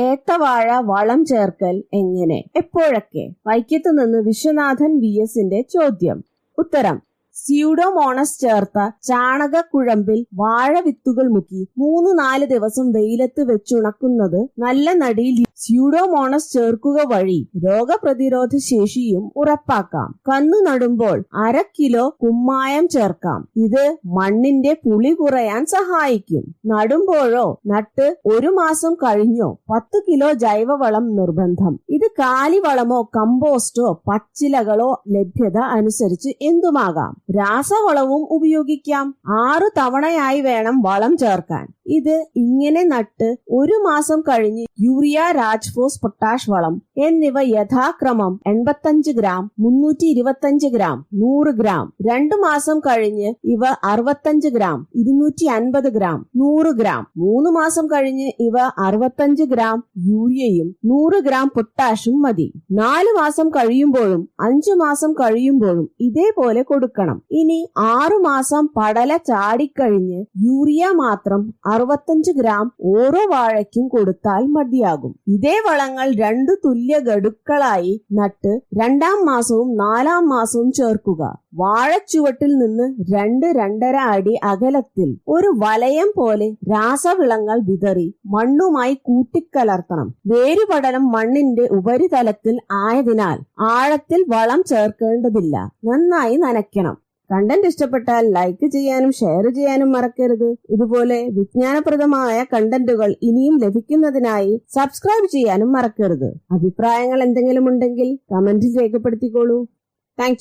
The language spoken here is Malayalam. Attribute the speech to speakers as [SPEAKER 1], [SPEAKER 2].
[SPEAKER 1] ഏത്തവാഴ വളം ചേർക്കൽ എങ്ങനെ? എപ്പോഴൊക്കെ? വൈക്കത്ത് നിന്ന് വിശ്വനാഥൻ വി എസിന്റെ ചോദ്യം. ഉത്തരം സ്യൂഡോമോണസ് ചേർത്ത വാഴ വിത്തുകൾ മുക്കി മൂന്ന് നാല് ദിവസം വെയിലത്ത് വെച്ചുണക്കുന്നത് നല്ല നടിയിൽ സ്യൂഡോമോണസ് ചേർക്കുക വഴി രോഗപ്രതിരോധ ശേഷിയും ഉറപ്പാക്കാം. കന്നു നടുമ്പോൾ അര കിലോ കുമ്മായം ചേർക്കാം. ഇത് മണ്ണിന്റെ പുളി കുറയാൻ സഹായിക്കും. നടുമ്പോഴോ നട്ട് ഒരു മാസം കഴിഞ്ഞോ പത്ത് കിലോ ജൈവവളം നിർബന്ധം. ഇത് കാലിവളമോ കമ്പോസ്റ്റോ പച്ചിലകളോ ലഭ്യത അനുസരിച്ച് എന്തുമാകാം? രാസവളവും ഉപയോഗിക്കാം. ആറു തവണയായി വേണം വളം ചേർക്കാൻ. ഇത് ഇങ്ങനെ നട്ട് ഒരു മാസം കഴിഞ്ഞ് യൂറിയ രാജ്ഫോസ് പൊട്ടാഷ് വളം എന്നിവ യഥാക്രമം എൺപത്തഞ്ച് ഗ്രാം മുന്നൂറ്റി ഇരുപത്തഞ്ച് ഗ്രാം നൂറ് ഗ്രാം രണ്ടു മാസം കഴിഞ്ഞ് ഇവ അറുപത്തഞ്ച് ഗ്രാം ഇരുന്നൂറ്റി അൻപത് ഗ്രാം നൂറ് ഗ്രാം മൂന്ന് മാസം കഴിഞ്ഞ് ഇവ അറുപത്തഞ്ച് ഗ്രാം യൂറിയയും നൂറ് ഗ്രാം പൊട്ടാഷും മതി. നാല് മാസം കഴിയുമ്പോഴും അഞ്ചു മാസം കഴിയുമ്പോഴും ഇതേപോലെ കൊടുക്കണം. ഇനി ആറുമാസം പടല ചാടിക്കഴിഞ്ഞ് യൂറിയ മാത്രം അറുപത്തഞ്ച് ഗ്രാം ഓരോ വാഴയ്ക്കും കൊടുത്താൽ മതിയാകും. ഇതേ വളങ്ങൾ രണ്ടു തുല്യ ഗഡുക്കളായി നട്ട് രണ്ടാം മാസവും നാലാം മാസവും ചേർക്കുക. വാഴച്ചുവട്ടിൽ നിന്ന് രണ്ട് രണ്ടര അടി അകലത്തിൽ ഒരു വലയം പോലെ രാസവിളങ്ങൾ വിതറി മണ്ണുമായി കൂട്ടിക്കലർത്തണം. വേരുപടലം മണ്ണിന്റെ ഉപരിതലത്തിൽ ആയതിനാൽ ആഴത്തിൽ വളം ചേർക്കേണ്ടതില്ല. നന്നായി നനയ്ക്കണം. കണ്ടന്റ് ഇഷ്ടപ്പെട്ടാൽ ലൈക്ക് ചെയ്യാനും ഷെയർ ചെയ്യാനും മറക്കരുത്. ഇതുപോലെ വിജ്ഞാനപ്രദമായ കണ്ടന്റുകൾ ഇനിയും ലഭിക്കുന്നതിനായി സബ്സ്ക്രൈബ് ചെയ്യാനും മറക്കരുത്. അഭിപ്രായങ്ങൾ എന്തെങ്കിലും ഉണ്ടെങ്കിൽ കമന്റിൽ രേഖപ്പെടുത്തിക്കോളൂ. താങ്ക്